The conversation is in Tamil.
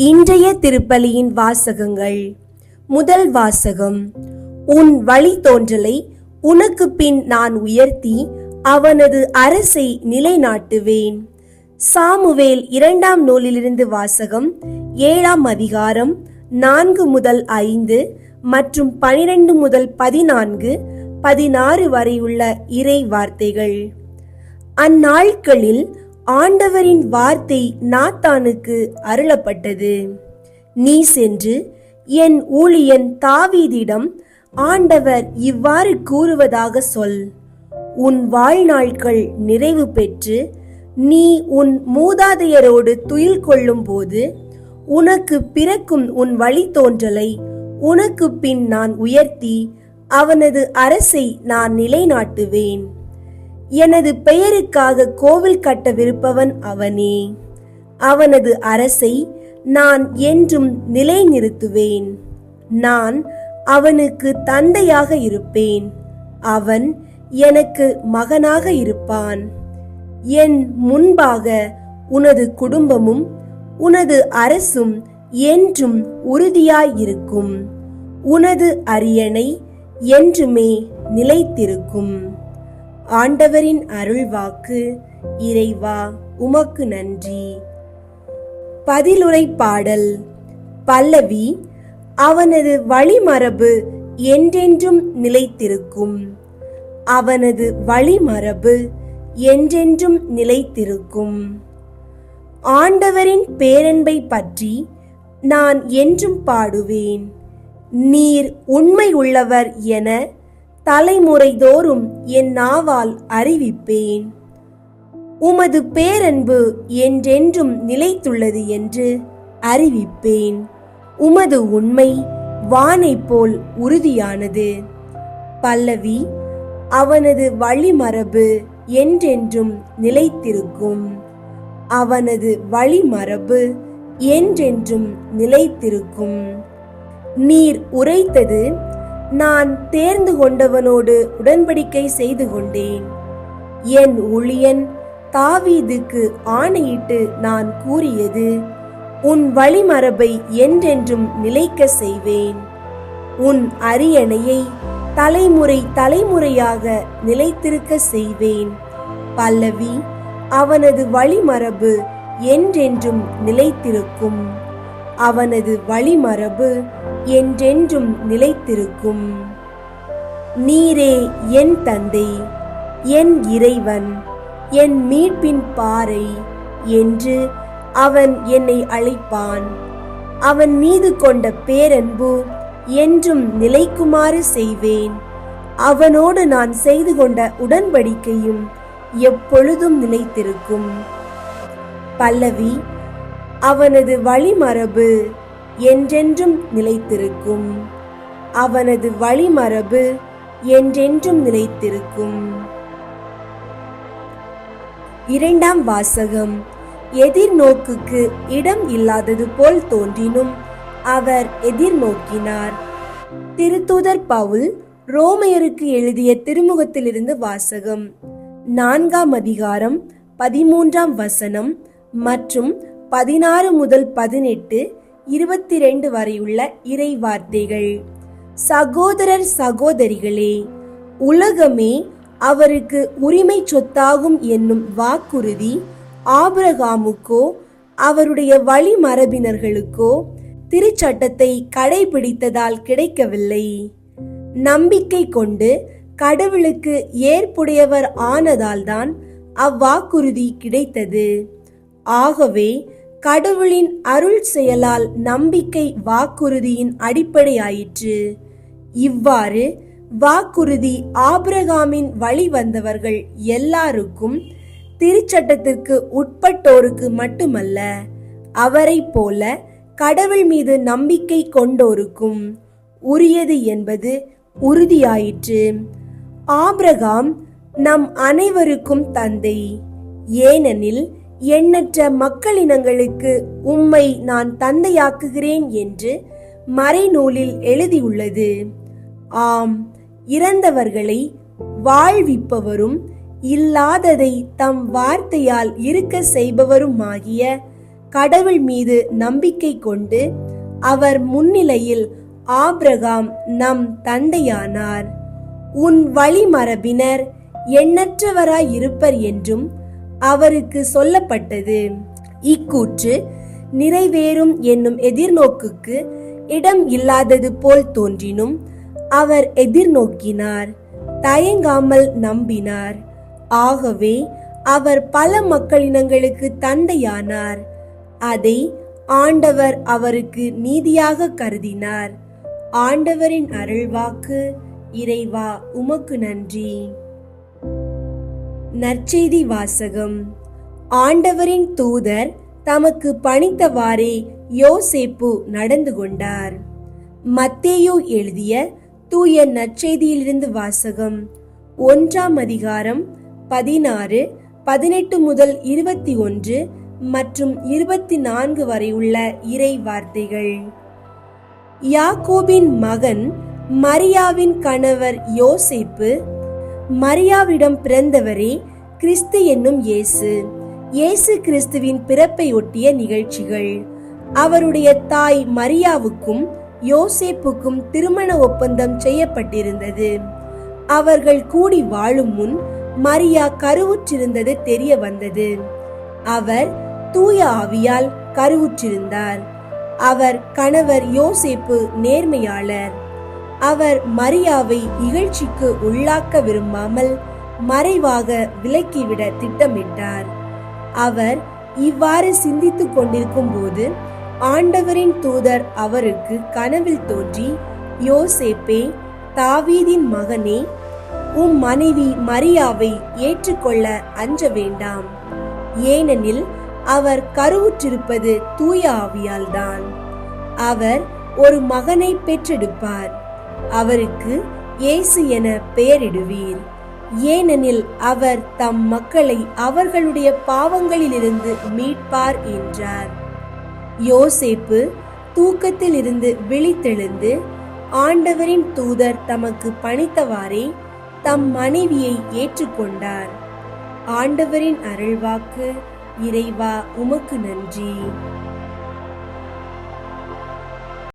இன்றைய திருப்பலியின் வாசகங்கள். முதல் வாசகம் உன் வழித்தோன்றலை உனக்கு பின் நான் உயர்த்தி அவனது அரசை நிலைநாட்டுவேன் சாமுவேல் இரண்டாம் நூலிலிருந்து வாசகம் ஏழாம் அதிகாரம் நான்கு முதல் ஐந்து மற்றும் பனிரெண்டு முதல் பதினான்கு பதினாறு வரையுள்ள இறை வார்த்தைகள். அந்நாட்களில் ஆண்டவரின் வார்த்தை நாத்தானுக்கு அருளப்பட்டது. நீ சென்று என் ஊழியன் தாவீதிடம் ஆண்டவர் இவ்வாறு கூறுவதாக சொல். உன் வாழ்நாட்கள் நிறைவு பெற்று நீ உன் மூதாதையரோடு துயில் கொள்ளும் போது உனக்கு பிறக்கும் உன் வழித்தோன்றலை உனக்கு பின் நான் உயர்த்தி அவனது அரசை நான் நிலைநாட்டுவேன். எனது பெயருக்காக கோவில் கட்டவிருப்பவன் அவனே. அவனது அரசை நான் என்றும் நிலைநிறுத்துவேன். நான் அவனுக்கு தந்தையாக இருப்பேன். அவன் எனக்கு மகனாக இருப்பான். என் முன்பாக உனது குடும்பமும் உனது அரசும் என்றும் உறுதியாயிருக்கும். உனது அரியணை என்றுமே நிலைத்திருக்கும். ஆண்டவரின் அருள்வாக்கு இறைவா உமக்கு நன்றி. பதிலுரை பாடல் பல்லவி அவனது வழிமரபு என்றென்றும் நிலைத்திருக்கும். அவனது வழிமரபு என்றென்றும் நிலைத்திருக்கும். ஆண்டவரின் பேரன்பை பற்றி நான் என்றும் பாடுவேன். நீர் உண்மை உள்ளவர் என தலைமுறைதோறும் என் நாவால் அறிவிப்பேன். உமது பேரன்பு என்றென்றும் நிலைத்துள்ளது என்று அறிவிப்பேன். உமது உண்மை வானை போல் உறுதியானது. பல்லவி அவனது வழிமரபு என்றென்றும் நிலைத்திருக்கும். அவனது வழிமரபு என்றென்றும் நிலைத்திருக்கும். நீர் உரைத்தது நான் தேர்ந்து கொண்டவனோடு உடன்படிக்கை செய்து கொண்டேன். என் ஊழியன் தாவீதுக்கு ஆணையிட்டு நான் கூறியது உன் வழிமரபை என்றென்றும் நிலைக்க செய்வேன். உன் அரியணையை தலைமுறை தலைமுறையாக நிலைத்திருக்க செய்வேன். பல்லவி அவனது வழிமரபு என்றென்றும் நிலைத்திருக்கும். அவனது வழிமரபு என்றென்றும் நிலைத்திருக்கும். நீரே என் தந்தை என் இறைவன் என் மீட்பின் பாறை என்று அவன் என்னை அழைப்பான். அவன் மீது கொண்ட பேரன்பு என்றும் நிலைக்குமாறு செய்வேன். அவனோடு நான் செய்து கொண்ட உடன்படிக்கையும் எப்பொழுதும் நிலைத்திருக்கும். பல்லவி அவனது வழிமரபு என்றென்றும் நிலைத்திருக்கும். அவனது வழிமரபு என்றென்றும் நிலைத்திருக்கும். இரண்டாம் வாசகம். எதிர்நோக்குக்கு இடம் இல்லாதது போல் தோன்றினும் அவர் எதிர்நோக்கினார். திருத்தூதர் பவுல் ரோமையருக்கு எழுதிய திருமுகத்திலிருந்து வாசகம். நான்காம் அதிகாரம் பதிமூன்றாம் வசனம் மற்றும் பதினாறு முதல் பதினெட்டு இருபத்தி ரெண்டு வரையுள்ள இறை வார்த்தைகள். சகோதரர் சகோதரிகளே உலகமே அவருக்கு உரிமை சொத்தாகும் என்னும் வாக்குறுதி ஆபிரகாமுக்கோ அவருடைய வழிமரபினர்களுக்கோ திருச்சட்டத்தை கடைபிடித்ததால் கிடைக்கவில்லை. நம்பிக்கை கொண்டு கடவுளுக்கு ஏற்புடையவர் ஆனதால்தான் அவ்வாக்குறுதி கிடைத்தது. ஆகவே கடவுளின் அருள் செயலால் நம்பிக்கை வாக்குறுதியின் அடிப்படையாயிற்று. இவ்வாறு வாக்குறுதி ஆபிரகாமின் வழி வந்தவர்கள் எல்லாருக்கும் திருச்சட்டத்திற்கு உட்பட்டோருக்கு மட்டுமல்ல அவரை போல கடவுள் மீது நம்பிக்கை கொண்டோருக்கும் உரியது என்பது உறுதியாயிற்று. ஆபிரகாம் நம் அனைவருக்கும் தந்தை. ஏனெனில் எண்ணற்ற மக்களினங்களுக்கு உம்மை நான் தந்தையாக்குகிறேன் என்று மறைநூலில் எழுதியுள்ளது. ஆம் இறந்தவர்களை வாழ்விப்பவரும் இல்லாததை தம் வார்த்தையால் இருக்க செய்பவருமாகிய கடவுள் மீது நம்பிக்கை கொண்டு அவர் முன்னிலையில் ஆப்ரகாம் நம் தந்தையானார். உன் வழிமரபினர் எண்ணற்றவராயிருப்பர் என்றும் அவருக்கு சொல்லப்பட்டது. இக்கூற்று நிறைவேறும் என்னும் எதிர்நோக்குக்கு இடம் இல்லாதது போல் தோன்றினும் அவர் எதிர்நோக்கினார் தயங்காமல் நம்பினார். ஆகவே அவர் பல மக்களினங்களுக்கு தந்தையானார். அதை ஆண்டவர் அவருக்கு நீதியாக கருதினார். ஆண்டவரின் அருள்வாக்கு இறைவா உமக்கு நன்றி. நற்செய்தி வாசகம். ஆண்டவரின் தூதர் தமக்கு பணித்தவாறே யோசேப்பு நடந்து கொண்டார். மத்தேயு எழுதிய தூய நற்செய்தியிலிருந்து வாசகம். ஒன்றாம் அதிகாரம் பதினாறு பதினெட்டு முதல் இருபத்தி ஒன்று மற்றும் இருபத்தி நான்கு வரை உள்ள இறை வார்த்தைகள். யாக்கோபின் மகன் மரியாவின் கணவர் யோசேப்பு மரியாவிடம் பிறந்தவரே கிறிஸ்து என்னும் இயேசு. இயேசு கிறிஸ்துவின் பிறப்பை ஒட்டிய நிகழ்ச்சிகள். அவருடைய தாய் மரியாவுக்கும் யோசேப்புக்கும் திருமண ஒப்பந்தம் செய்யப்பட்டிருந்தது. அவர்கள் கூடி வாழும் முன் மரியா கருவுற்றிருந்தது தெரிய வந்தது. அவர் தூய ஆவியால் கருவுற்றிருந்தார். அவர் கணவர் யோசேப்பு நேர்மையாளர். அவர் மரியாவை இகழ்ச்சிக்கு உள்ளாக்க விரும்பாமல் மறைவாக விலக்கிவிட திட்டமிட்டார். அவர் இவ்வாறு சிந்தித்துக் கொண்டிருக்கும் போது ஆண்டவரின் தூதர் அவருக்கு கனவில் தோன்றி யோசேப்பே தாவீதின் மகனே உம் மனைவி மரியாவை ஏற்றுக்கொள்ள அஞ்ச வேண்டாம். ஏனெனில் அவர் கருவுற்றிருப்பது தூய ஆவியால்தான் அவர் ஒரு மகனை பெற்றெடுப்பார். அவருக்கு இயேசு என பெயரிடுவீர். ஏனெனில் அவர் தம் மக்களை அவர்களுடைய பாவங்களிலிருந்து மீட்பார் என்றார். யோசேப்பு தூக்கத்தில் இருந்து விழித்தெழுந்து ஆண்டவரின் தூதர் தமக்கு பணித்தவாறே தம் மனைவியை ஏற்றுக்கொண்டார். ஆண்டவரின் அருள்வாக்கு இறைவா உமக்கு நன்றி.